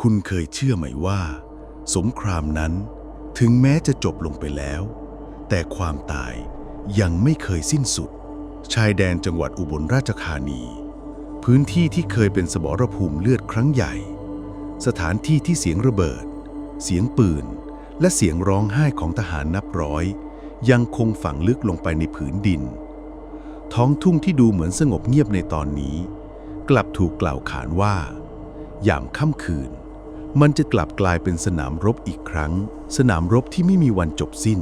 คุณเคยเชื่อไหมว่า สงครามนั้นถึงแม้จะจบลงไปแล้ว แต่ความตายยังไม่เคยสิ้นสุด ชายแดนจังหวัดอุบลราชธานี พื้นที่ที่เคยเป็นสมรภูมิเลือดครั้งใหญ่ สถานที่ที่เสียงระเบิด เสียงปืน และเสียงร้องไห้ของทหารนับร้อย ยังคงฝังลึกลงไปในผืนดิน ท้องทุ่งที่ดูเหมือนสงบเงียบในตอนนี้ กลับถูกกล่าวขานว่า ยามค่ำคืน มันจะกลับกลายเป็นสนามรบอีกครั้ง สนามรบที่ไม่มีวันจบสิ้น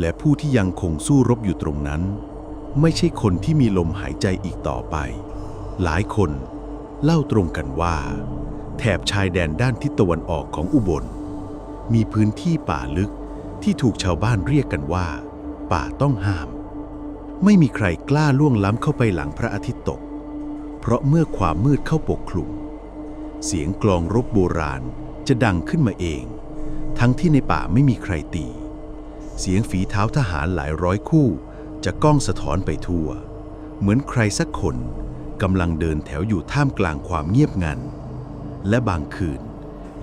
และผู้ที่ยังคงสู้รบอยู่ตรงนั้น ไม่ใช่คนที่มีลมหายใจอีกต่อไป หลายคนเล่าตรงกันว่า แถบชายแดนด้านทิศตะวันออกของอุบล มีพื้นที่ป่าลึกที่ถูกชาวบ้านเรียกกันว่า ป่าต้องห้าม ไม่มีใครกล้าล่วงล้ำเข้าไปหลังพระอาทิตย์ตก เพราะเมื่อความมืดเข้าปกคลุม เสียงกลองรบโบราณจะดังขึ้นมาเอง ทั้งที่ในป่าไม่มีใครตี เสียงฝีเท้าทหารหลายร้อยคู่ จะก้องสะท้อนไปทั่ว เหมือนใครสักคนกำลังเดินแถวอยู่ท่ามกลางความเงียบงัน และบางคืน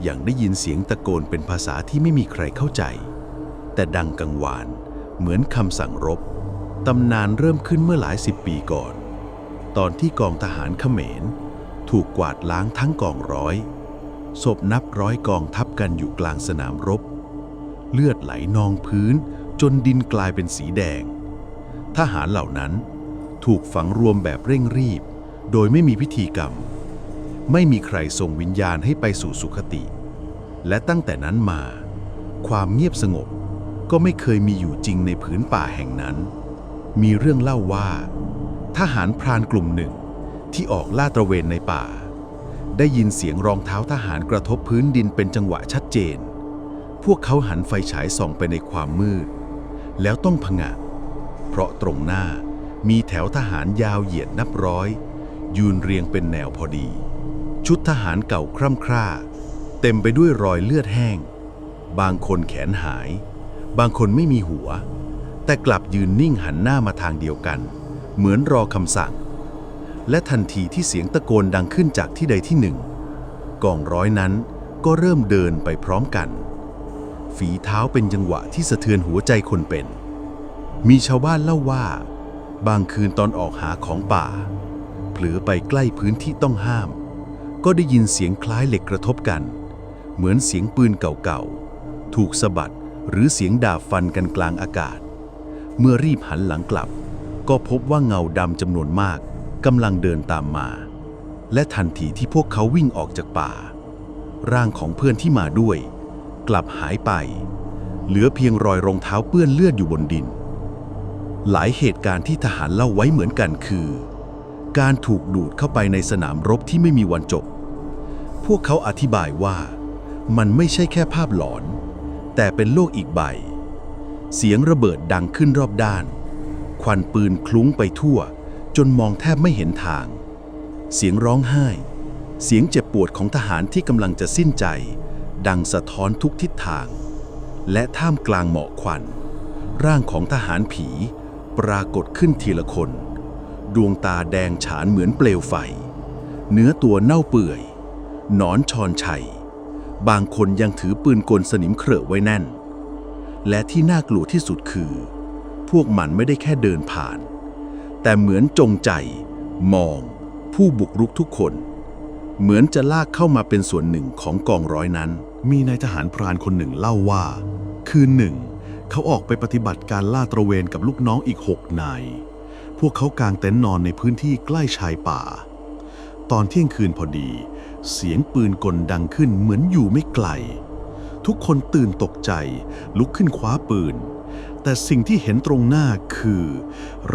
ยังได้ยินเสียงตะโกนเป็นภาษาที่ไม่มีใครเข้าใจ แต่ดังกังวาน เหมือนคำสั่งรบ ตำนานเริ่มขึ้นเมื่อหลายสิบปีก่อน ตอนที่กองทหารเขมร ถูกกวาดล้างทั้งกองร้อย ศพนับร้อยกองทับกันอยู่กลางสนามรบ เลือดไหลนองพื้นจนดินกลายเป็นสีแดง ทหารเหล่านั้นถูกฝังรวมแบบเร่งรีบ โดยไม่มีพิธีกรรม ไม่มีใครส่งวิญญาณให้ไปสู่สุคติ และตั้งแต่นั้นมา ความเงียบสงบก็ไม่เคยมีอยู่จริงในผืนป่าแห่งนั้น มีเรื่องเล่าว่า ทหารพรานกลุ่มหนึ่ง ที่ออกลาดตระเวนในป่า ได้ยินเสียงรองเท้าทหารกระทบพื้นดินเป็นจังหวะชัดเจน พวกเขาหันไฟฉายส่องไปในความมืด แล้วต้องผงะ เพราะตรงหน้ามีแถวทหารยาวเหยียดนับร้อย ยืนเรียงเป็นแนวพอดี ชุดทหารเก่าคร่ำคร่า เต็มไปด้วยรอยเลือดแห้ง บางคนแขนหาย บางคนไม่มีหัว แต่กลับยืนนิ่งหันหน้ามาทางเดียวกัน เหมือนรอคำสั่ง และทันทีที่เสียงตะโกนดังขึ้นจากที่ใดที่หนึ่งกองร้อยนั้นก็เริ่มเดินไปพร้อมกัน ฝีเท้าเป็นจังหวะที่สะเทือนหัวใจคนเป็น มีชาวบ้านเล่าว่า บางคืนตอนออกหาของป่า เผลอไปใกล้พื้นที่ต้องห้าม ก็ได้ยินเสียงคล้ายเหล็กกระทบกัน เหมือนเสียงปืนเก่าๆ ถูกสะบัดหรือเสียงดาบฟันกันกลางอากาศ เมื่อรีบหันหลังกลับ ก็พบว่าเงาดำจำนวนมาก กำลังเดินตามมา และทันทีที่พวกเขาวิ่งออกจากป่า ร่างของเพื่อนที่มาด้วย กลับหายไป เหลือเพียงรอยรองเท้าเปื้อนเลือดอยู่บนดิน หลายเหตุการณ์ที่ทหารเล่าไว้เหมือนกันคือ การถูกดูดเข้าไปในสนามรบที่ไม่มีวันจบ พวกเขาอธิบายว่า มันไม่ใช่แค่ภาพหลอน แต่เป็นโลกอีกใบ เสียงระเบิดดังขึ้นรอบด้าน ควันปืนคลุ้งไปทั่ว จนมองแทบไม่เห็นทาง เสียงร้องไห้ เสียงเจ็บปวดของทหารที่กำลังจะสิ้นใจ ดังสะท้อนทุกทิศทาง และท่ามกลางหมอกควัน ร่างของทหารผี ปรากฏขึ้นทีละคน ดวงตาแดงฉานเหมือนเปลวไฟ เนื้อตัวเน่าเปื่อยหนอนชอนชัย บางคนยังถือปืนกลสนิมเครอะไว้แน่น และที่น่ากลัวที่สุดคือ พวกมันไม่ได้แค่เดินผ่าน แต่เหมือนจงใจ มอง ผู้บุกรุกทุกคน เหมือนจะลากเข้ามาเป็นส่วนหนึ่งของกองร้อยนั้น มีนายทหารพรานคนหนึ่งเล่าว่า คืนหนึ่ง เขาออกไปปฏิบัติการล่าตระเวนกับลูกน้องอีกหกนาย พวกเขากางเต็นท์นอนในพื้นที่ใกล้ชายป่า ตอนเที่ยงคืนพอดี เสียงปืนกลดังขึ้นเหมือนอยู่ไม่ไกล ทุกคนตื่นตกใจ ลุกขึ้นคว้าปืน แต่สิ่งที่เห็นตรงหน้าคือ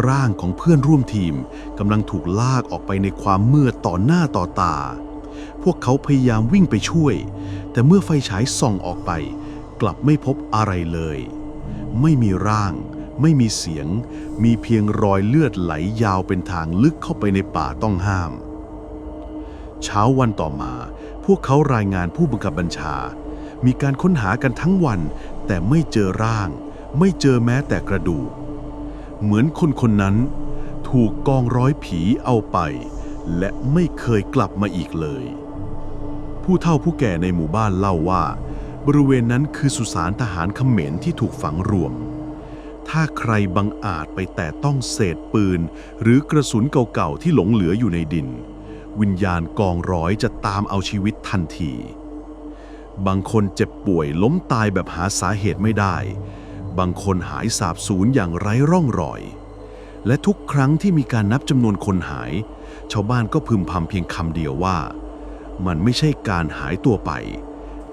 ร่างของเพื่อนร่วมทีมกำลังถูกลากออกไปในความมืดต่อหน้าต่อตา พวกเขาพยายามวิ่งไปช่วย แต่เมื่อไฟฉายส่องออกไป กลับไม่พบอะไรเลย ไม่มีร่าง ไม่มีเสียง มีเพียงรอยเลือดไหลยาวเป็นทางลึกเข้าไปในป่าต้องห้าม เช้าวันต่อมา พวกเขารายงานผู้บังคับบัญชา มีการค้นหากันทั้งวัน แต่ไม่เจอร่าง ไม่เจอแม้แต่กระดูก เหมือนคนคนนั้นถูกกองร้อยผีเอาไป และไม่เคยกลับมาอีกเลย ผู้เฒ่าผู้แก่ในหมู่บ้านเล่าว่า บริเวณนั้นคือสุสานทหารเขมรที่ถูกฝังรวม ถ้าใครบังอาจไปแตะต้องเศษปืน หรือกระสุนเก่าๆที่หลงเหลืออยู่ในดิน วิญญาณกองร้อยจะตามเอาชีวิตทันที บางคนเจ็บป่วยล้มตายแบบหาสาเหตุไม่ได้ บางคนหายสาบสูญอย่างไร้ร่องรอย และทุกครั้งที่มีการนับจำนวนคนหาย ชาวบ้านก็พึมพำเพียงคำเดียวว่า มันไม่ใช่การหายตัวไป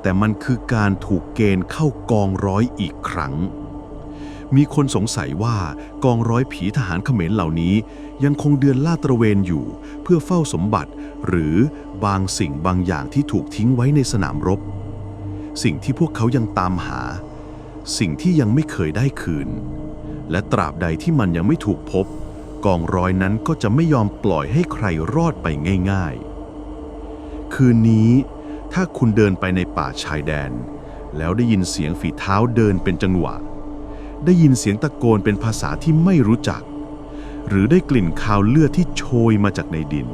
แต่มันคือการถูกเกณฑ์เข้ากองร้อยอีกครั้ง มีคนสงสัยว่ากองร้อยผีทหารเขมรเหล่านี้ ยังคงเดินลาดตระเวนอยู่ เพื่อเฝ้าสมบัติ หรือบางสิ่งบางอย่างที่ถูกทิ้งไว้ในสนามรบ สิ่งที่พวกเขายังตามหา สิ่งที่ยังไม่เคยได้คืน และตราบใดที่มันยังไม่ถูกพบ กองร้อยนั้นก็จะไม่ยอมปล่อยให้ใครรอดไปง่ายๆ คืนนี้ถ้าคุณเดินไปในป่าชายแดน แล้วได้ยินเสียงฝีเท้าเดินเป็นจังหวะ ได้ยินเสียงตะโกนเป็นภาษาที่ไม่รู้จัก หรือได้กลิ่นคาวเลือดที่โชยมาจากในดิน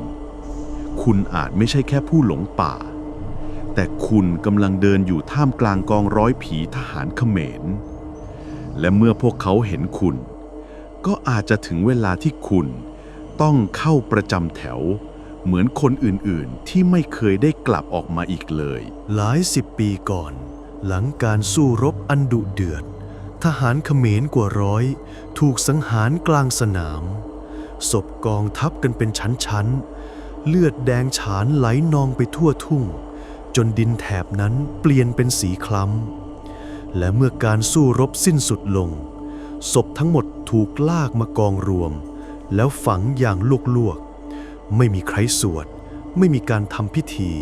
คุณอาจไม่ใช่แค่ผู้หลงป่า แต่คุณกำลังเดินอยู่ท่ามกลางกองร้อยผีทหารเขมร และเมื่อพวกเขาเห็นคุณ ก็อาจจะถึงเวลาที่คุณต้องเข้าประจำแถว เหมือนคนอื่นๆ ที่ไม่เคยได้กลับออกมาอีกเลย หลายสิบปีก่อน หลังการสู้รบอันดุเดือด ทหารเขมรกว่าร้อย ถูกสังหารกลางสนาม ศพกองทัพกันเป็นชั้นๆ เลือดแดงฉานไหลนองไปทั่วทุ่ง จนดินแถบนั้นเปลี่ยนเป็นสีคล้ำ และเมื่อการสู้รบสิ้นสุดลง ศพทั้งหมดถูกลากมากองรวม แล้วฝังอย่างลวกๆ ไม่มีใครสวด ไม่มีการทำพิธี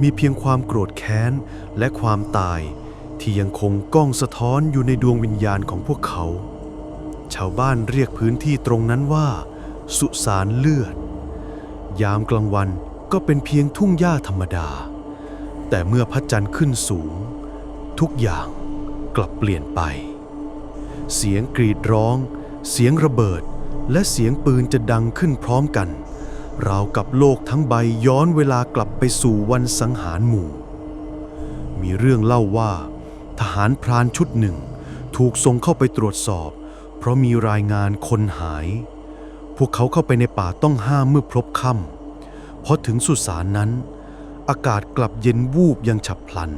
มีเพียงความโกรธแค้นและความตายที่ยังคงก้องสะท้อนอยู่ในดวงวิญญาณของพวกเขา ชาวบ้านเรียกพื้นที่ตรงนั้นว่า สุสานเลือด ยามกลางวันก็เป็นเพียงทุ่งหญ้าธรรมดา แต่เมื่อพระจันทร์ขึ้นสูง ทุกอย่างกลับเปลี่ยนไป เสียงกรีดร้อง เสียงระเบิด และเสียงปืนจะดังขึ้นพร้อมกัน ราวกับโลกทั้งใบย้อนเวลากลับไปสู่วันสังหารหมู่ มีเรื่องเล่าว่า ทหารพรานชุดหนึ่ง ถูกส่งเข้าไปตรวจสอบ เพราะมีรายงานคนหาย พวกเขาเข้าไปในป่าต้องห้ามเมื่อพลบค่ำพอถึงสุสานนั้น อากาศกลับเย็นวูบยังฉับพลัน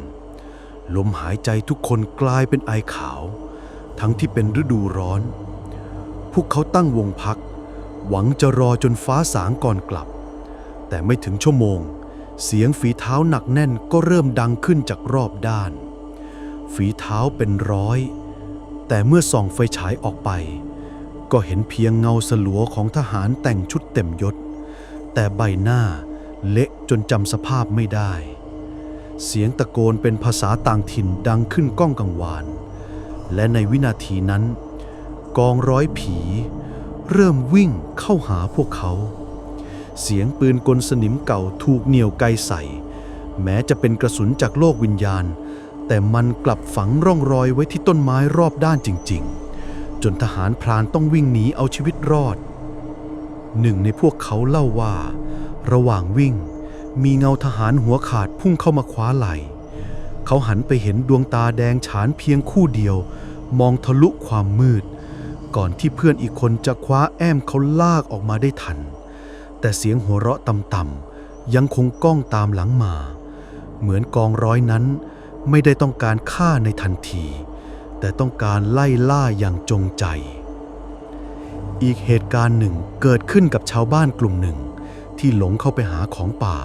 ลมหายใจทุกคนกลายเป็นไอขาว ทั้งที่เป็นฤดูร้อน พวกเขาตั้งวงพัก หวังจะรอจนฟ้าสางก่อนกลับ แต่ไม่ถึงชั่วโมง เสียงฝีเท้าหนักแน่นก็เริ่มดังขึ้นจากรอบด้าน ฝีเท้าเป็นร้อย แต่เมื่อส่องไฟฉายออกไป ก็เห็นเพียงเงาสลัวของทหารแต่งชุดเต็มยศ แต่ใบหน้า เละจนจำสภาพไม่ได้ เสียงตะโกนเป็นภาษาต่างถิ่นดังขึ้นก้องกังวาน และในวินาทีนั้น กองร้อยผี เริ่มวิ่งเข้าหาพวกเขา เสียงปืนกลสนิมเก่าถูกเหนี่ยวไกใส่ แม้จะเป็นกระสุนจากโลกวิญญาณ แต่มันกลับฝังร่องรอยไว้ที่ต้นไม้รอบด้านจริง ๆ จนทหารพรานต้องวิ่งหนีเอาชีวิตรอดหนึ่งในพวกเขาเล่าว่า ระหว่างวิ่ง มีเงาทหารหัวขาดพุ่งเข้ามาคว้าไหล่ เขาหันไปเห็นดวงตาแดงฉานเพียงคู่เดียว มองทะลุความมืด ก่อนที่เพื่อนอีกคนจะคว้าแอมเขาลากออกมาได้ทัน แต่เสียงหัวเราะต่ำๆยังคงก้องตามหลังมา เหมือนกองร้อยนั้น ไม่ได้ต้องการฆ่าในทันที แต่ต้องการไล่ล่าอย่างจงใจอีกเหตุการณ์หนึ่งเกิดขึ้นกับชาวบ้านกลุ่มหนึ่ง ที่หลงเข้าไปหาของป่า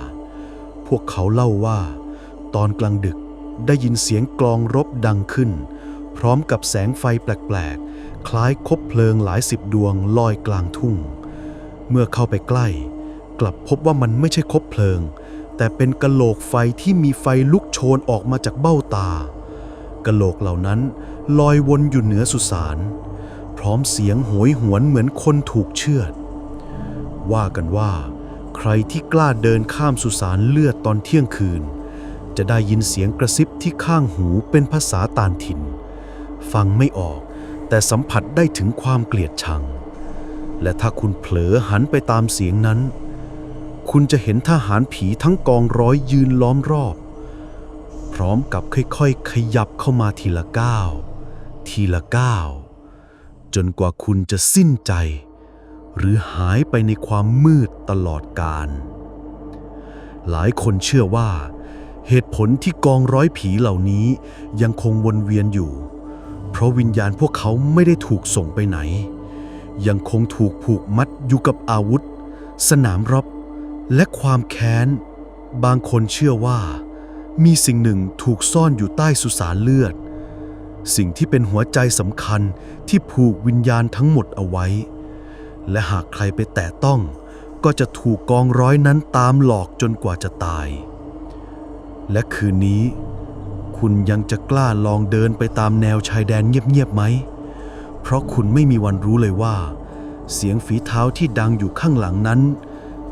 พวกเขาเล่าว่า ตอนกลางดึกได้ยินเสียงกลองรบดังขึ้น พร้อมกับแสงไฟแปลกๆ คล้ายคบเพลิงหลายสิบดวงลอยกลางทุ่ง เมื่อเข้าไปใกล้ กลับพบว่ามันไม่ใช่คบเพลิง แต่เป็นกะโหลกไฟที่มีไฟลุกโชนออกมาจากเบ้าตากะโหลกเหล่านั้นลอยวนอยู่เหนือสุสานพร้อมเสียงโหยหวนเหมือนคนถูกเชือด ว่ากันว่า รที่กล้าเดินข้ามสุสานเลือดตอนเที่ยงคืน จะได้ยินเสียงกระซิบที่ข้างหูเป็นภาษาต่างถิ่น ฟังไม่ออกแต่สัมผัสได้ถึงความเกลียดชัง และถ้าคุณเผลอหันไปตามเสียงนั้น คุณจะเห็นทหารผีทั้งกองร้อยยืนล้อมรอบ พร้อมกับค่อยๆ ขยับเข้ามาทีละก้าวทีละก้าวจนกว่าคุณจะสิ้นใจ หรือหายไปในความมืดตลอดกาลหลายคนเชื่อว่า เหตุผลที่กองร้อยผีเหล่านี้ยังคงวนเวียนอยู่ เพราะวิญญาณพวกเขาไม่ได้ถูกส่งไปไหน ยังคงถูกผูกมัดอยู่กับอาวุธ สนามรบ และความแค้น บางคนเชื่อว่า มีสิ่งหนึ่งถูกซ่อนอยู่ใต้สุสานเลือด สิ่งที่เป็นหัวใจสำคัญที่ผูกวิญญาณทั้งหมดเอาไว้ และหากใครไปแตะต้อง ก็จะถูกกองร้อยนั้นตามหลอกจนกว่าจะตาย และคืนนี้ คุณยังจะกล้าลองเดินไปตามแนวชายแดนเงียบๆไหม เพราะคุณไม่มีวันรู้เลยว่า เสียงฝีเท้าที่ดังอยู่ข้างหลังนั้น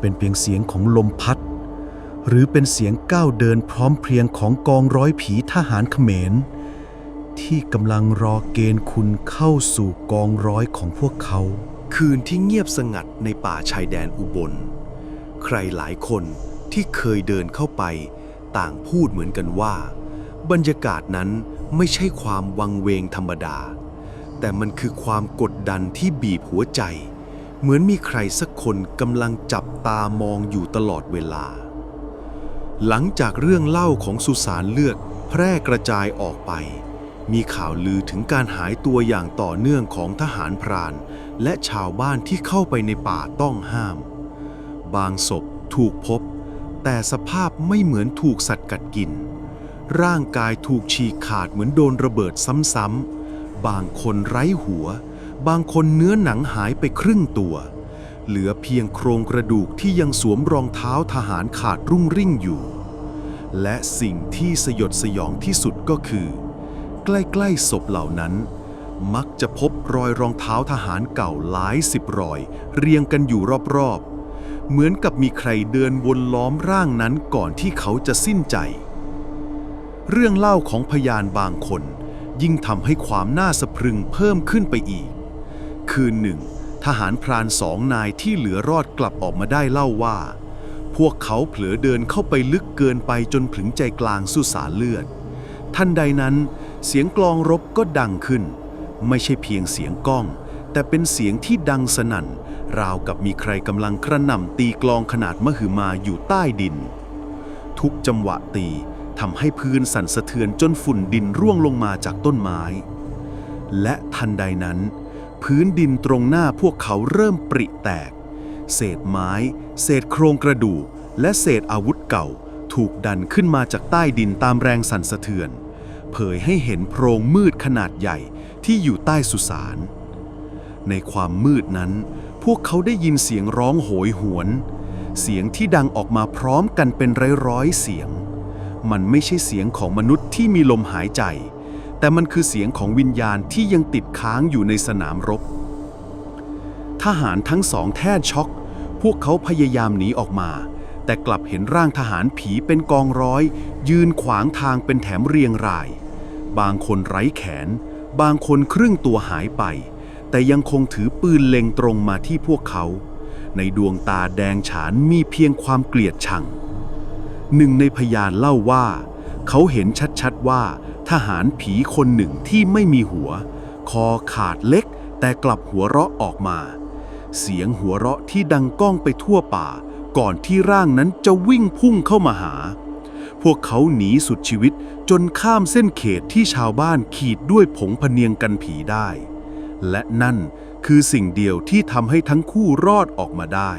เป็นเพียงเสียงของลมพัด หรือเป็นเสียงก้าวเดินพร้อมเพรียงของกองร้อยผีทหารเขมรที่กำลังรอเกณฑ์คุณเข้าสู่กองร้อยของพวกเขา คืนที่เงียบสงัดในป่าชายแดนอุบล ใครหลายคนที่เคยเดินเข้าไป ต่างพูดเหมือนกันว่า บรรยากาศนั้นไม่ใช่ความวังเวงธรรมดา แต่มันคือความกดดันที่บีบหัวใจ เหมือนมีใครสักคนกำลังจับตามองอยู่ตลอดเวลา หลังจากเรื่องเล่าของสุสานเลือดแพร่กระจายออกไป มีข่าวลือถึงการหายตัวอย่างต่อเนื่องของทหารพราน และชาวบ้านที่เข้าไปในป่าต้องห้าม บางศพถูกพบ แต่สภาพไม่เหมือนถูกสัตว์กัดกิน ร่างกายถูกฉีกขาดเหมือนโดนระเบิดซ้ำๆ บางคนไร้หัว บางคนเนื้อหนังหายไปครึ่งตัว เหลือเพียงโครงกระดูกที่ยังสวมรองเท้าทหารขาดรุ่งริ่งอยู่ และสิ่งที่สยดสยองที่สุดก็คือ ใกล้ๆศพเหล่านั้น มักจะพบรอยรองเท้าทหารเก่าหลายสิบรอย เรียงกันอยู่รอบๆ เหมือนกับมีใครเดินวนล้อมร่างนั้นก่อนที่เขาจะสิ้นใจ เรื่องเล่าของพยานบางคน ยิ่งทำให้ความน่าสะพรึงเพิ่มขึ้นไปอีก คืนหนึ่ง ทหารพรานสองนายที่เหลือรอดกลับออกมาได้เล่าว่า พวกเขาเผลอเดินเข้าไปลึกเกินไปจนถึงใจกลางสุสานเลือด ทันใดนั้นเสียงกลองรบก็ดังขึ้น ไม่ใช่เพียงเสียงก้อง แต่เป็นเสียงที่ดังสนั่น ราวกับมีใครกำลังกระหน่ำตีกลองขนาดมหึมาอยู่ใต้ดิน ทุกจังหวะตีทำให้พื้นสั่นสะเทือนจนฝุ่นดินร่วงลงมาจากต้นไม้ และทันใดนั้น พื้นดินตรงหน้าพวกเขาเริ่มปริแตก เศษไม้ เศษโครงกระดูกและเศษอาวุธเก่า ถูกดันขึ้นมาจากใต้ดินตามแรงสั่นสะเทือน เผยให้เห็นโพรงมืดขนาดใหญ่ที่อยู่ใต้สุสาน ในความมืดนั้น พวกเขาได้ยินเสียงร้องโหยหวน เสียงที่ดังออกมาพร้อมกันเป็นร้อยๆเสียง มันไม่ใช่เสียงของมนุษย์ที่มีลมหายใจ แต่มันคือเสียงของวิญญาณที่ยังติดค้างอยู่ในสนามรบ ทหารทั้งสองแทบช็อก พวกเขาพยายามหนีออกมาแต่กลับเห็นร่างทหารผีเป็นกองร้อย ยืนขวางทางเป็นแถมเรียงราย บางคนไร้แขน บางคนครึ่งตัวหายไป แต่ยังคงถือปืนเล็งตรงมาที่พวกเขา ในดวงตาแดงฉานมีเพียงความเกลียดชัง หนึ่งในพยานเล่าว่า เขาเห็นชัดๆว่า ทหารผีคนหนึ่งที่ไม่มีหัว คอขาดเล็ก แต่กลับหัวเราะออกมา เสียงหัวเราะที่ดังก้องไปทั่วป่า ก่อนที่ร่างนั้นจะวิ่งพุ่งเข้ามาหา พวกเขาหนีสุดชีวิตจนข้ามเส้นเขตที่ชาวบ้านขีดด้วยผงพเนียงกันผีได้ และนั่นคือสิ่งเดียวที่ทำให้ทั้งคู่รอดออกมาได้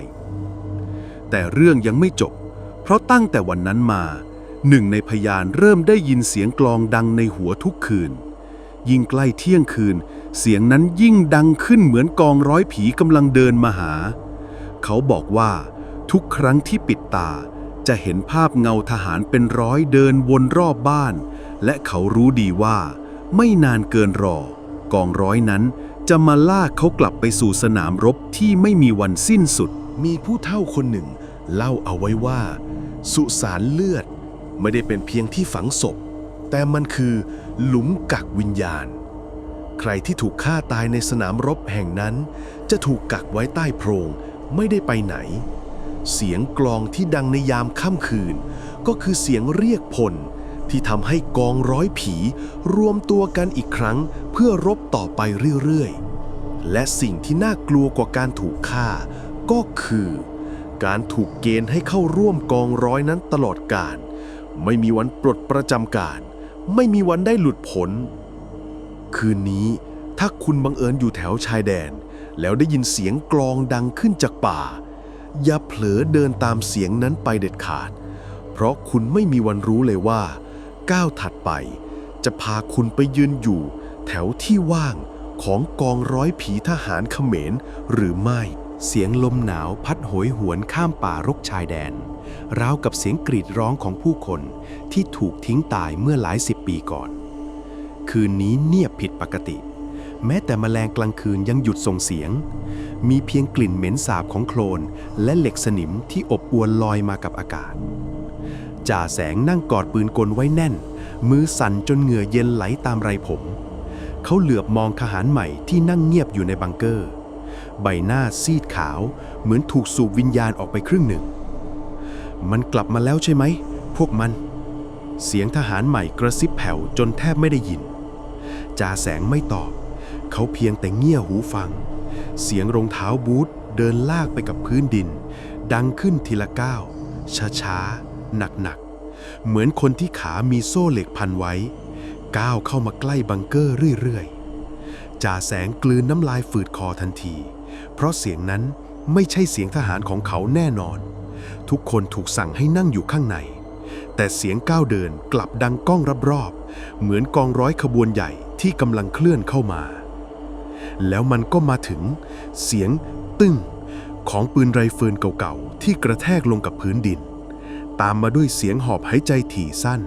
แต่เรื่องยังไม่จบ เพราะตั้งแต่วันนั้นมา หนึ่งในพยานเริ่มได้ยินเสียงกลองดังในหัวทุกคืน ยิ่งใกล้เที่ยงคืน เสียงนั้นยิ่งดังขึ้นเหมือนกองร้อยผีกำลังเดินมาหา เขาบอกว่า ทุกครั้งที่ปิดตา จะเห็นภาพเงาทหารเป็นร้อยเดินวนรอบบ้าน และเขารู้ดีว่า ไม่นานเกินรอ กองร้อยนั้นจะมาลากเขากลับไปสู่สนามรบที่ไม่มีวันสิ้นสุด มีผู้เฒ่าคนหนึ่ง เล่าเอาไว้ว่า สุสานเลือด ไม่ได้เป็นเพียงที่ฝังศพ แต่มันคือหลุมกักวิญญาณ ใครที่ถูกฆ่าตายในสนามรบแห่งนั้น จะถูกกักไว้ใต้โพรง ไม่ได้ไปไหน เสียงกลองที่ดังในยามค่ำคืน ก็คือเสียงเรียกพล ที่ทำให้กองร้อยผี รวมตัวกันอีกครั้งเพื่อรบต่อไปเรื่อยๆ และสิ่งที่น่ากลัวกว่าการถูกฆ่า ก็คือ การถูกเกณฑ์ให้เข้าร่วมกองร้อยนั้นตลอดกาลไม่มีวันปลดประจำการ ไม่มีวันได้หลุดพ้นคืนนี้ถ้าคุณบังเอิญอยู่แถวชายแดน แล้วได้ยินเสียงกลองดังขึ้นจากป่า อย่าเผลอเดินตามเสียงนั้นไปเด็ดขาด เพราะคุณไม่มีวันรู้เลยว่า ก้าวถัดไป จะพาคุณไปยืนอยู่ แถวที่ว่างของกองร้อยผีทหารเขมรหรือไม่ เสียงลมหนาวพัดโหยหวนข้ามป่ารกชายแดน ราวกับเสียงกรีดร้องของผู้คนที่ถูกทิ้งตายเมื่อหลายสิบปีก่อน คืนนี้เงียบผิดปกติ แม้แต่แมลงกลางคืนยังหยุดส่งเสียง มีเพียงกลิ่นเหม็นสาบของโคลน และเหล็กสนิมที่อบอวนลอยมากับอากาศ จ่าแสงนั่งกอดปืนกลไว้แน่น มือสั่นจนเหงื่อเย็นไหลตามไรผม เขาเหลือบมองทหารใหม่ที่นั่งเงียบอยู่ในบังเกอร์ ใบหน้าซีดขาว เหมือนถูกสูบวิญญาณออกไปครึ่งหนึ่ง มันกลับมาแล้วใช่ไหม พวกมัน เสียงทหารใหม่กระซิบแผ่วจนแทบไม่ได้ยินจ่าแสงไม่ตอบ เขาเพียงแต่เงี่ยหูฟัง เสียงรองเท้าบูทเดินลากไปกับพื้นดิน ดังขึ้นทีละก้าว ช้าๆ หนักๆ เหมือนคนที่ขามีโซ่เหล็กพันไว้ ก้าวเข้ามาใกล้บังเกอร์เรื่อยๆจ่าแสงกลืนน้ำลายฝืดคอทันที เพราะเสียงนั้นไม่ใช่เสียงทหารของเขาแน่นอน ทุกคนถูกสั่งให้นั่งอยู่ข้างใน แต่เสียงก้าวเดินกลับดังก้องรอบๆ เหมือนกองร้อยขบวนใหญ่ที่กำลังเคลื่อนเข้ามา แล้วมันก็มาถึง เสียงตึ้งของปืนไรเฟิลเก่าๆ ที่กระแทกลงกับพื้นดิน ตามมาด้วยเสียงหอบหายใจถี่สั้น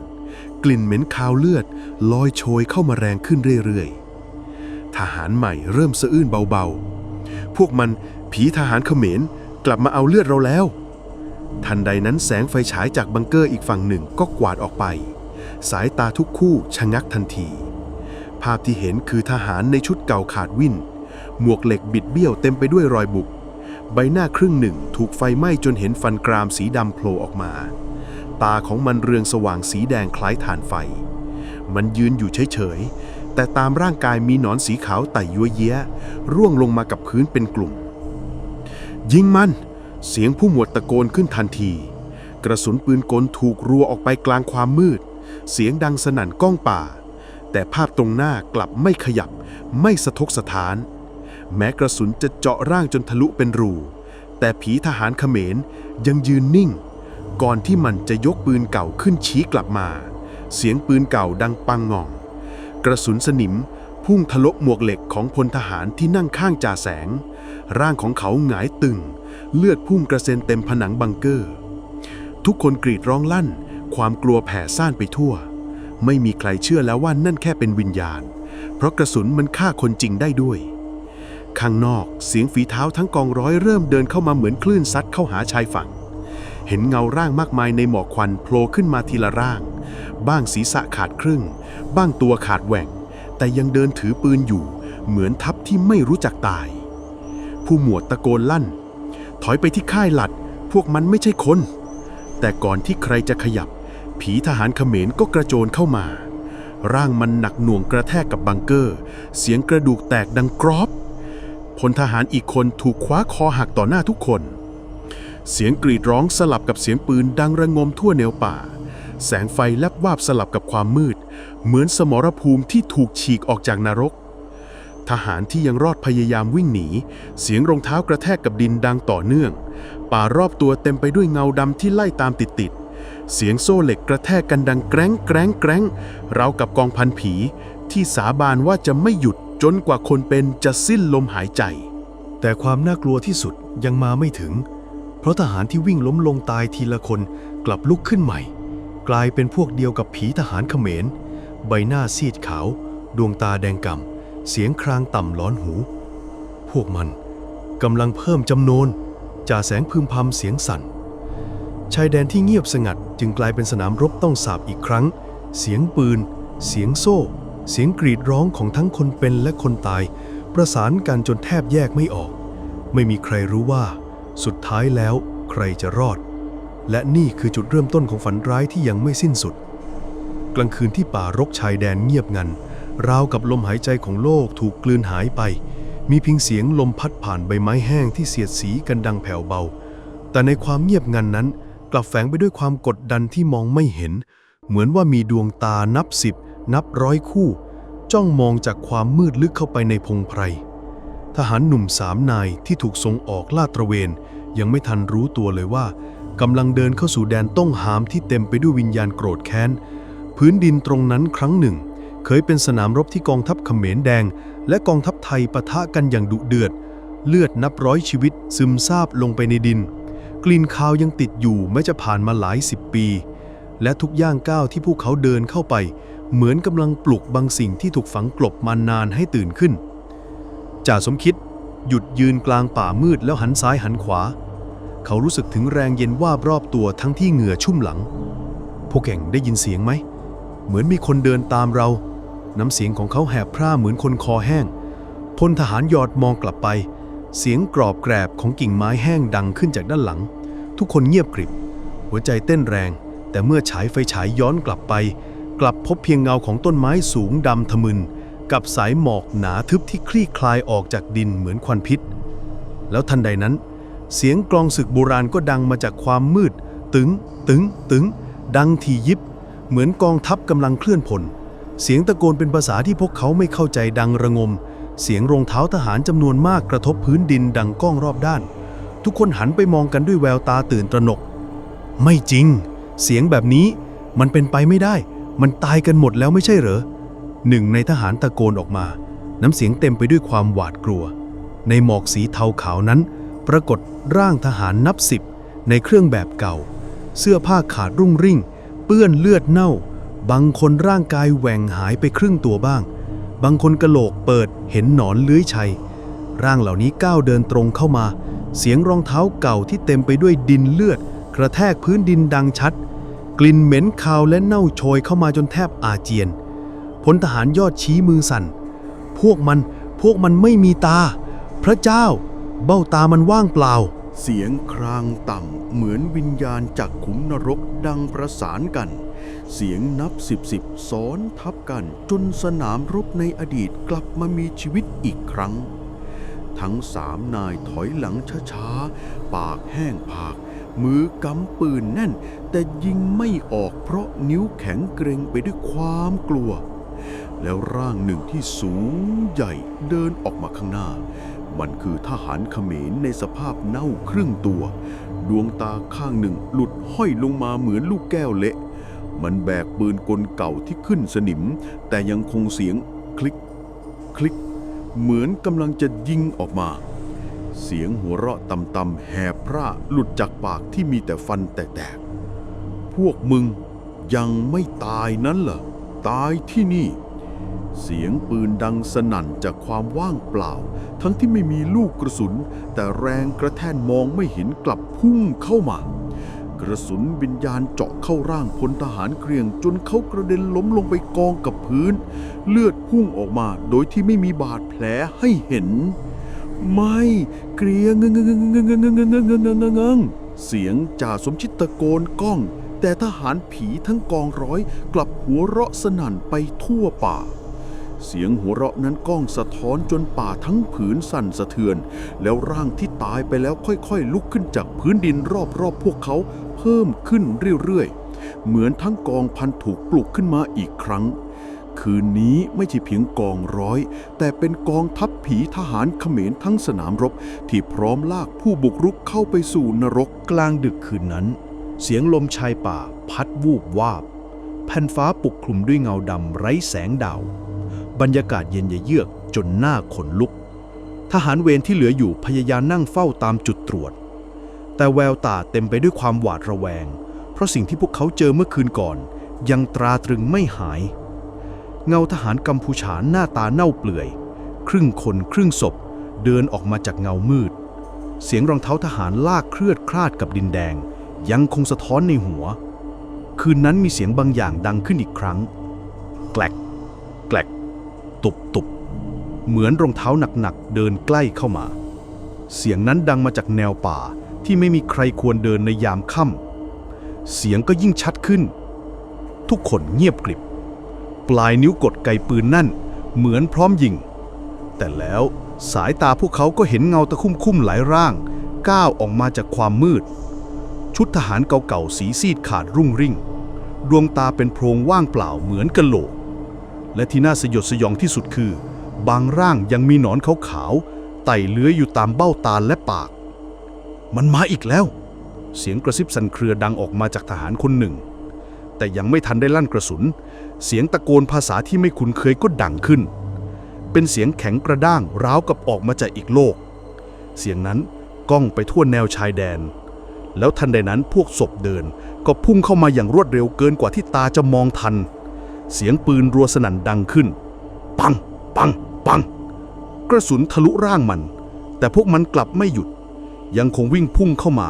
กลิ่นเหม็นคาวเลือด ลอยโชยเข้ามาแรงขึ้นเรื่อยๆ ทหารใหม่เริ่มสะอื้นเบาๆ พวกมันผีทหารเขมรกลับมาเอาเลือดเราแล้ว ทันใดนั้นแสงไฟฉายจากบังเกอร์อีกฝั่งหนึ่งก็กวาดออกไป สายตาทุกคู่ชะงักทันที ภาพที่เห็นคือทหารในชุดเก่าขาดวิ่น หมวกเหล็กบิดเบี้ยวเต็มไปด้วยรอยบุกใบหน้าครึ่งหนึ่งถูกไฟไหม้จนเห็นฟันกรามสีดำโผล่ออกมา ตาของมันเรืองสว่างสีแดงคล้ายถ่านไฟ มันยืนอยู่เฉยๆ แต่ตามร่างกายมีหนอนสีขาวไต่ยัวเยี้ยร่วงลงมากับพื้นเป็นกลุ่ม ยิงมัน เสียงผู้หมวดตะโกนขึ้นทันที กระสุนปืนกลถูกรัวออกไปกลางความมืด เสียงดังสนั่นก้องป่า แต่ภาพตรงหน้ากลับไม่ขยับ ไม่สะทกสะท้าน แม้กระสุนจะเจาะร่างจนทะลุเป็นรู แต่ผีทหารเขมรยังยืนนิ่ง ก่อนที่มันจะยกปืนเก่าขึ้นชี้กลับมา เสียงปืนเก่าดังปังงอง กระสุนสนิมพุ่งทะลุหมวกเหล็กของพลทหารที่นั่งข้างจ่าแสง ร่างของเขาหงายตึง เลือดพุ่งกระเซ็นเต็มผนังบังเกอร์ ทุกคนกรีดร้องลั่น ความกลัวแผ่ซ่านไปทั่ว ไม่มีใครเชื่อแล้วว่านั่นแค่เป็นวิญญาณ เพราะกระสุนมันฆ่าคนจริงได้ด้วย ข้างนอกเสียงฝีเท้าทั้งกองร้อยเริ่มเดินเข้ามาเหมือนคลื่นซัดเข้าหาชายฝั่ง เห็นเงาร่างมากมายในหมอกควันโผล่ขึ้นมาทีละร่าง บ้างศีรษะขาดครึ่ง บ้างตัวขาดแหว่ง แต่ยังเดินถือปืนอยู่ เหมือนทัพที่ไม่รู้จักตาย ผู้หมวดตะโกนลั่น ถอยไปที่ค่ายหลัด พวกมันไม่ใช่คน แต่ก่อนที่ใครจะขยับ ผีทหารเขมรก็กระโจนเข้ามา ร่างมันหนักหน่วงกระแทกกับบังเกอร์ เสียงกระดูกแตกดังกรอบพลทหารอีกคนถูกคว้าคอหักต่อหน้าทุกคน เสียงกรีดร้องสลับกับเสียงปืนดังระงมทั่วแนวป่า แสงไฟแลบวาบสลับกับความมืด เหมือนสมรภูมิที่ถูกฉีกออกจากนรก ทหารที่ยังรอดพยายามวิ่งหนี เสียงรองเท้ากระแทกกับดินดังต่อเนื่อง ป่ารอบตัวเต็มไปด้วยเงาดำที่ไล่ตามติดๆ เสียงโซ่เหล็กกระแทกกันดังแกร้งแกร้งแกร้งเรากับกองพันผีที่สาบานว่าจะไม่หยุดจนกว่าคนเป็นจะสิ้นลมหายใจ แต่ความน่ากลัวที่สุดยังมาไม่ถึง เพราะทหารที่วิ่งล้มลงตายทีละคนกลับลุกขึ้นใหม่ กลายเป็นพวกเดียวกับผีทหารเขมร ใบหน้าซีดขาว ดวงตาแดงกำเสียงครางต่ำล้อนหู พวกมันกำลังเพิ่มจำนวนจ่าแสงพึมพำเสียงสั่น ชายแดนที่เงียบสงัดจึงกลายเป็นสนามรบต้องสาบอีกครั้ง เสียงปืน เสียงโซ่ เสียงกรีดร้องของทั้งคนเป็นและคนตาย ประสานกันจนแทบแยกไม่ออก ไม่มีใครรู้ว่า สุดท้ายแล้วใครจะรอด และนี่คือจุดเริ่มต้นของฝันร้ายที่ยังไม่สิ้นสุด กลางคืนที่ป่ารกชายแดนเงียบงัน ราวกับลมหายใจของโลกถูกกลืนหายไป มีเพียงเสียงลมพัดผ่านใบไม้แห้งที่เสียดสีกันดังแผ่วเบา แต่ในความเงียบงันนั้น กลับแฝงไปด้วยความกดดันที่มองไม่เห็น เหมือนว่ามีดวงตานับสิบ นับร้อยคู่ จ้องมองจากความมืดลึกเข้าไปในพงไพร ทหารหนุ่มสามนายที่ถูกส่งออกลาดตระเวน ยังไม่ทันรู้ตัวเลยว่ากำลังเดินเข้าสู่แดนต้องหามที่เต็มไปด้วยวิญญาณโกรธแค้น พื้นดินตรงนั้นครั้งหนึ่ง เคยเป็นสนามรบที่กองทัพเขมรแดง และกองทัพไทยปะทะกันอย่างดุเดือด เลือดนับร้อยชีวิตซึมซาบลงไปในดิน กลิ่นคาวยังติดอยู่แม้จะผ่านมาหลายสิบปี และทุกย่างก้าวที่พวกเขาเดินเข้าไป เหมือนกำลังปลุกบางสิ่งที่ถูกฝังกลบมานานให้ตื่นขึ้น จ่าสมคิดหยุดยืนกลางป่ามืดแล้วหันซ้ายหันขวา เขารู้สึกถึงแรงเย็นวาบรอบตัวทั้งที่เหงื่อชุ่มหลัง พวกแก่งได้ยินเสียงไหม เหมือนมีคนเดินตามเรา น้ำเสียงของเขาแหบพร่าเหมือนคนคอแห้ง พลทหารยอดมองกลับไป เสียงกรอบแกรบของกิ่งไม้แห้งดังขึ้นจากด้านหลัง ทุกคนเงียบกริบ หัวใจเต้นแรง แต่เมื่อฉายไฟฉายย้อนกลับไป กลับพบเพียงเงาของต้นไม้สูงดำทะมึน กับสายหมอกหนาทึบที่คลี่คลายออกจากดินเหมือนควันพิษ แล้วทันใดนั้น เสียงกลองศึกโบราณก็ดังมาจากความมืด ตึง ตึง ตึง ดังทียิบ เหมือนกองทัพกำลังเคลื่อนพลเสียงตะโกนเป็นภาษาที่พวกเขาไม่เข้าใจดังระงม เสียงรองเท้าทหารจำนวนมากกระทบพื้นดินดังก้องรอบด้าน ทุกคนหันไปมองกันด้วยแววตาตื่นตระหนก ไม่จริง เสียงแบบนี้มันเป็นไปไม่ได้ มันตายกันหมดแล้วไม่ใช่เหรอหนึ่งในทหารตะโกนออกมา น้ำเสียงเต็มไปด้วยความหวาดกลัว ในหมอกสีเทาขาวนั้น ปรากฏร่างทหารนับสิบในเครื่องแบบเก่า เสื้อผ้าขาดรุ่งริ่ง เปื้อนเลือดเน่า บางคนร่างกายแหว่งหายไปครึ่งตัวบ้าง บางคนกระโหลกเปิดเห็นหนอนเลื้อยชัย ร่างเหล่านี้ก้าวเดินตรงเข้ามา เสียงรองเท้าเก่าที่เต็มไปด้วยดินเลือด กระแทกพื้นดินดังชัด กลิ่นเหม็นคาวและเน่าโชยเข้ามาจนแทบอาเจียนพลทหารยอดชี้มือสั่น พวกมันพวกมันไม่มีตา พระเจ้า เบ้าตามันว่างเปล่า เสียงครางต่ำเหมือนวิญญาณจากขุมนรกดังประสานกัน เสียงนับสิบสิบซ้อนทับกัน จนสนามรบในอดีตกลับมามีชีวิตอีกครั้ง ทั้งสามนายถอยหลังช้าๆ ปากแห้งผาก มือกำปืนแน่น แต่ยิงไม่ออกเพราะนิ้วแข็งเกรงไปด้วยความกลัว แล้วร่างหนึ่งที่สูงใหญ่เดินออกมาข้างหน้า มันคือทหารเขมรในสภาพเน่าครึ่งตัว ดวงตาข้างหนึ่งหลุดห้อยลงมาเหมือนลูกแก้วเละ มันแบกปืนกลเก่าที่ขึ้นสนิม แต่ยังคงเสียงคลิก คลิก เหมือนกำลังจะยิงออกมา เสียงหัวเราะต่ำๆแหบพร่าหลุดจากปากที่มีแต่ฟันแตกๆ พวกมึงยังไม่ตายนั้นเหรอ ตายที่นี่ เสียงปืนดังสนั่นจากความว่างเปล่า ทั้งที่ไม่มีลูกกระสุน แต่แรงกระแทนมองไม่เห็นกลับพุ่งเข้ามา กระสุนวิญญาณเจาะเข้าร่างพลทหารเกรียง จนเขากระเด็นล้มลงไปกองกับพื้น เลือดพุ่งออกมาโดยที่ไม่มีบาดแผลให้เห็น ไม่เกรียงเงงเงงเงงเสียงจ่าสมชิตตะโกนก้อง แต่ทหารผีทั้งกองร้อยกลับหัวเราะสนั่นไปทั่วป่าเสียงหัวเราะนั้นก้องสะท้อนจนป่าทั้งผืนสั่นสะเทือน แล้วร่างที่ตายไปแล้วค่อยๆ ลุกขึ้นจากพื้นดินรอบๆพวกเขา เพิ่มขึ้นเรื่อยๆ เหมือนทั้งกองพันถูกปลุกขึ้นมาอีกครั้ง คืนนี้ไม่ใช่เพียงกองร้อย แต่เป็นกองทัพผีทหารเขมรทั้งสนามรบ ที่พร้อมลากผู้บุกรุกเข้าไปสู่นรกกลางดึกคืนนั้น เสียงลมชายป่าพัดวูบวาบแผ่นฟ้าปกคลุมด้วยเงาดำไร้แสงดาว บรรยากาศเย็นเยือกจนหน้าขนลุก ทหารเวรที่เหลืออยู่พยายามนั่งเฝ้าตามจุดตรวจ แต่แววตาเต็มไปด้วยความหวาดระแวง เพราะสิ่งที่พวกเขาเจอเมื่อคืนก่อน ยังตราตรึงไม่หาย เงาทหารกัมพูชาหน้าตาเน่าเปื่อย ครึ่งคนครึ่งศพ เดินออกมาจากเงามืด เสียงรองเท้าทหารลากเคลือดคลาดกับดินแดง ยังคงสะท้อนในหัว คืนนั้นมีเสียงบางอย่างดังขึ้นอีกครั้ง แกลกแกลกตุบตุบเหมือนรองเท้าหนักๆเดินใกล้เข้ามา เสียงนั้นดังมาจากแนวป่า ที่ไม่มีใครควรเดินในยามค่ำเสียงก็ยิ่งชัดขึ้น ทุกคนเงียบกริบ ปลายนิ้วกดไกปืนนั่น เหมือนพร้อมยิง แต่แล้วสายตาพวกเขาก็เห็นเงาตะคุ่มๆหลายร่าง ก้าวออกมาจากความมืด ชุดทหารเก่าๆสีซีดขาดรุ่งริ่ง ดวงตาเป็นโพรงว่างเปล่าเหมือนกะโหลก และที่น่าสยดสยองที่สุดคือ บางร่างยังมีหนอนขาวๆไต่เลื้อยอยู่ตามเบ้าตาและปาก มันมาอีกแล้ว เสียงกระซิบสั่นเครือดังออกมาจากทหารคนหนึ่ง แต่ยังไม่ทันได้ลั่นกระสุน เสียงตะโกนภาษาที่ไม่คุ้นเคยก็ดังขึ้น เป็นเสียงแข็งกระด้างร้าวกับออกมาจากอีกโลก เสียงนั้นก้องไปทั่วแนวชายแดน แล้วทันใดนั้นพวกศพเดินก็พุ่งเข้ามาอย่างรวดเร็วเกินกว่าที่ตาจะมองทัน เสียงปืนรัวสนั่นดังขึ้น ปัง ปัง ปัง กระสุนทะลุร่างมัน แต่พวกมันกลับไม่หยุด ยังคงวิ่งพุ่งเข้ามา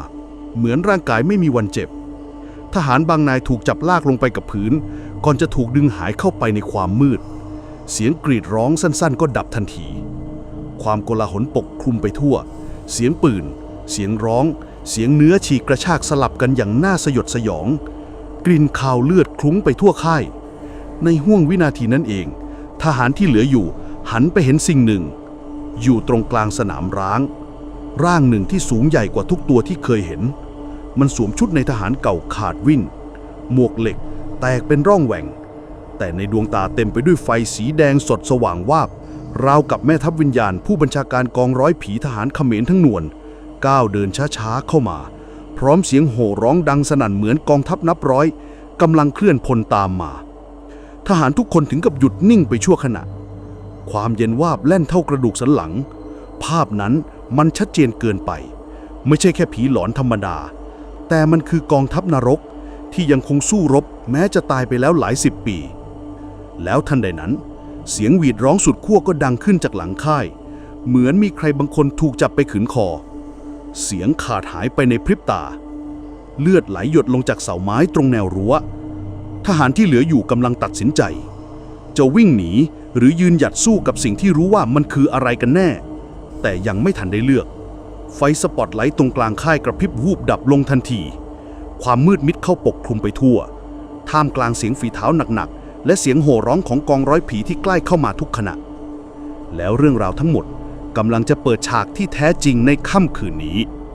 เหมือนร่างกายไม่มีวันเจ็บ ทหารบางนายถูกจับลากลงไปกับพื้น ก่อนจะถูกดึงหายเข้าไปในความมืด เสียงกรีดร้องสั้นๆ ก็ดับทันที ความโกลาหลปกคลุมไปทั่ว เสียงปืน เสียงร้อง เสียงเนื้อฉีกกระชากสลับกันอย่างน่าสยดสยอง กลิ่นคาวเลือดคลุ้งไปทั่วค่าย ในห่วงวินาทีนั้นเอง ทหารที่เหลืออยู่หันไปเห็นสิ่งหนึ่ง อยู่ตรงกลางสนามร้าง ร่างหนึ่งที่สูงใหญ่กว่าทุกตัวที่เคยเห็น มันสวมชุดในทหารเก่าขาดวิ่น หมวกเหล็ก แตกเป็นร่องแหว่ง แต่ในดวงตาเต็มไปด้วยไฟสีแดงสดสว่างวาบ ราวกับแม่ทัพวิญญาณผู้บัญชาการกองร้อยผีทหารเขมรทั้งนวลก้าวเดินช้าๆเข้ามา พร้อมเสียงโห่ร้องดังสนั่นเหมือนกองทัพนับร้อยกำลังเคลื่อนพลตามมา ทหารทุกคนถึงกับหยุดนิ่งไปชั่วขณะ ความเย็นวาบแล่นเท่ากระดูกสันหลัง ภาพนั้น มันชัดเจนเกินไป ไม่ใช่แค่ผีหลอนธรรมดา แต่มันคือกองทัพนรกที่ยังคงสู้รบแม้จะตายไปแล้วหลายสิบปี แล้วทันใดนั้น เสียงหวีดร้องสุดขั้วก็ดังขึ้นจากหลังค่าย เหมือนมีใครบางคนถูกจับไปขืนคอ เสียงขาดหายไปในพริบตา เลือดไหลหยดลงจากเสาไม้ตรงแนวรั้วทหารที่เหลืออยู่กำลังตัดสินใจ จะวิ่งหนีหรือยืนหยัดสู้กับสิ่งที่รู้ว่ามันคืออะไรกันแน่ แต่ยังไม่ทันได้เลือก ไฟสปอตไลท์ตรงกลางค่ายกระพริบวูบดับลงทันที ความมืดมิดเข้าปกคลุมไปทั่ว ท่ามกลางเสียงฝีเท้าหนักๆ และเสียงโห่ร้องของกองร้อยผีที่ใกล้เข้ามาทุกขณะ แล้วเรื่องราวทั้งหมดกำลังจะเปิดฉากที่แท้จริงในค่ำคืนนี้